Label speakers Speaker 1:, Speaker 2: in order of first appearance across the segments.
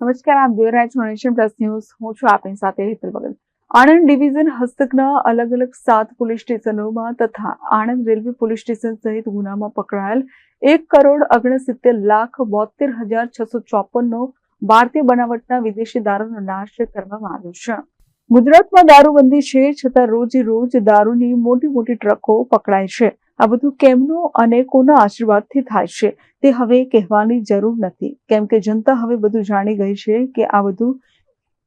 Speaker 1: નમસ્કાર, આપ જોઈ રહ્યા છો નેશન પ્લસ ન્યૂઝ. હું છું આપની સાથે હેતલ બગલ. આણંદ ડિવિઝન હસ્તકના અલગ અલગ સાત પોલીસ સ્ટેશનોમાં તથા આણંદ રેલવે પોલીસ સ્ટેશન સહિત ગુનામાં પકડાયેલ એક કરોડ ઓગણસિત્તેર લાખ બોતેર હજાર છસો ચોપનનો ભારતીય બનાવટના વિદેશી દારૂનો નાશ કરવામાં આવ્યો છે. ગુજરાતમાં દારૂબંધી છે, છતાં રોજે રોજ દારૂની મોટી મોટી ટ્રકો પકડાય છે. આ બધું કેમનું અને કોના આશીર્વાદથી થાય છે તે હવે કહેવાની જરૂર નથી. કેમ કે જનતા હવે બધું જાણી ગઈ છે કે આ બધું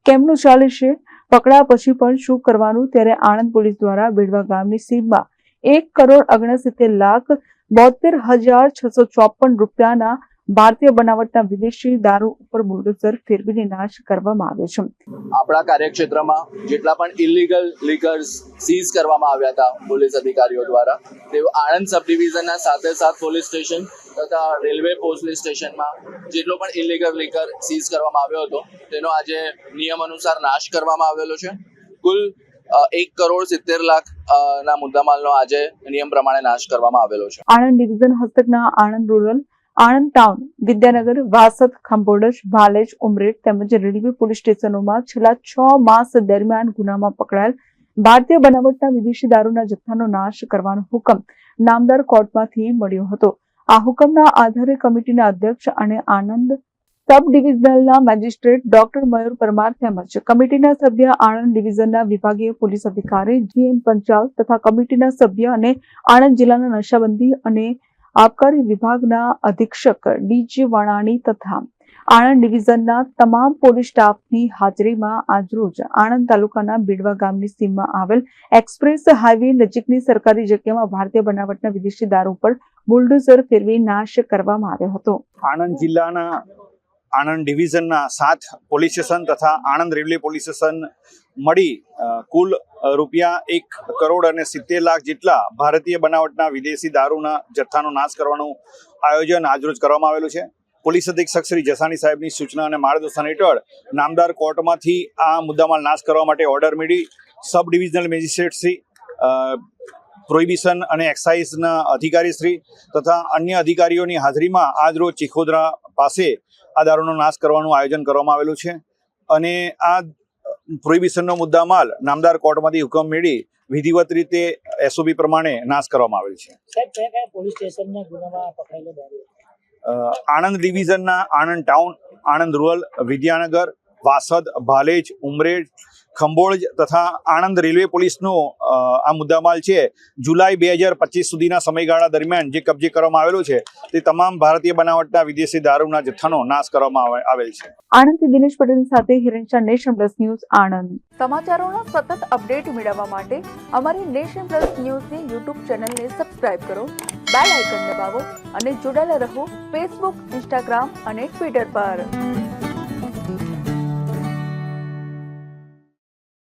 Speaker 1: કેમનું ચાલે છે? પકડા પછી પણ શું કરવાનું? ત્યારે આણંદ પોલીસ દ્વારા બેડવા ગામની સીમમાં એક કરોડ ઓગણસિત્તેર લાખ બોતેર હજાર છસો ચોપન રૂપિયાના ભારતીય બનાવટના વિદેશી દારૂ ઉપર બુલડોઝર ફેરવીને નાશ કરવામાં આવ્યો છે.
Speaker 2: આપણા કાર્યક્ષેત્રમાં જેટલા પણ ઇલીગલ લીકર્સ સીઝ કરવામાં આવ્યા હતા પોલીસ અધિકારીઓ દ્વારા તે આણંદ સબ ડિવિઝનના સાથે સાથ પોલીસ સ્ટેશન તથા રેલવે પોલીસ સ્ટેશનમાં જેટલો પણ ઇલીગલ લીકર સીઝ કરવામાં આવ્યો હતો તેનો આજે નિયમ અનુસાર નાશ કરવામાં આવેલો છે. કુલ એક કરોડ સિત્તેર લાખ ના મુદ્દામાલનો આજે નિયમ પ્રમાણે નાશ કરવામાં આવેલો છે.
Speaker 1: આણંદ ડિવિઝન હસ્તકના આણંદ રૂરલ આણંદ ટાઉન વિદ્યાનગર, વાસદ ખંભોડજ ભાલેજ, ઉમરેઠ તેમજ રેલવે પોલીસ સ્ટેશનોમાં છેલ્લા છ માસ દરમિયાન ગુનામાં પકડાયેલ ભારતીય બનાવટના વિદેશી દારૂના જથ્થાનો નાશ કરવાનો હુકમ નામદાર કોર્ટમાંથી મળ્યો હતો. આ હુકમના આધારે કમિટીના અધ્યક્ષ અને આનંદ સબ ડિવિઝનલના મેજિસ્ટ્રેટ ડોક્ટર મયુર પરમાર તેમજ કમિટીના સભ્ય આણંદ ડિવિઝનના વિભાગીય પોલીસ અધિકારી જીએન પંચાલ તથા કમિટીના સભ્ય અને આણંદ જિલ્લાના નશાબંધી અને આબકારી વિભાગના અધિક્ષક ડીજી વણાણી તથા આણંદ ડિવિઝનના તમામ પોલીસ સ્ટાફની હાજરીમાં આજરોજ આણંદ તાલુકાના બીડવા ગામની સીમમાં આવેલ એક્સપ્રેસ હાઈવે નજીકની સરકારી જગ્યામાં ભારતીય બનાવટના વિદેશી દારૂ પર બુલડોઝર ફેરવી નાશ કરવામાં આવ્યો હતો.
Speaker 3: આણંદ જિલ્લાના આણંદ ડિવિઝનના સાત પોલીસ સ્ટેશન તથા આણંદ રેલવે પોલીસ સ્ટેશન મળી કુલ રૂપિયા એક કરોડ અને સિત્તેર લાખ જેટલા ભારતીય બનાવટના વિદેશી દારૂના જથ્થાનો નાશ કરવાનું આયોજન આજરોજ કરવામાં આવેલું છે. પોલીસ અધિક્ષક શ્રી જસાણી સાહેબની સૂચના અને માર્ગદર્શન હેઠળ નામદાર કોર્ટમાંથી આ મુદ્દામાલ નાશ કરવા માટે ઓર્ડર મેળવી sub divisional magistrate Shri prohibition અને એક્સાઇઝના અધિકારી શ્રી તથા અન્ય અધિકારીઓની હાજરીમાં આજરોજ ચીખોદરા પાસે આ દારૂનો નાશ કરવાનું આયોજન કરવામાં આવેલું છે. અને આ પ્રોહિબિશનનો મુદ્દામાલ નામદાર કોર્ટમાંથી હુકમ મેળવી વિધિવત રીતે એસઓબી પ્રમાણે નાશ કરવામાં આવેલ છે. આણંદ ડિવિઝનના આણંદ ટાઉન આણંદ રૂરલ વિદ્યાનગર વાસદ ભાલેજ ઉમરેડ ખંભોળ તથા આણંદ રેલવે પોલીસનો આ મુદ્દામાલ છે. જુલાઈ બે હજાર પચીસ સુધીના સમયગાળા દરમિયાન જે કબજે કરવામાં આવેલો છે તે તમામ ભારતીય બનાવટના વિદેશી દારૂના જથ્થાનો નાશ કરવામાં આવે- આવેલ છે.
Speaker 1: આણંદથી દિનેશ પટેલ સાથે Hiransha Nation Plus News Anand. સમાચારોના સતત અપડેટ મેળવવા માટે અમારી નેશન પ્લસ ન્યૂઝની યુટ્યુબ ચેનલને સબસ્ક્રાઇબ કરો બેલ આઇકન દબાવો અને જોડાયેલા રહો ફેસબુક ઇન્સ્ટાગ્રામ અને ટ્વિટર પર.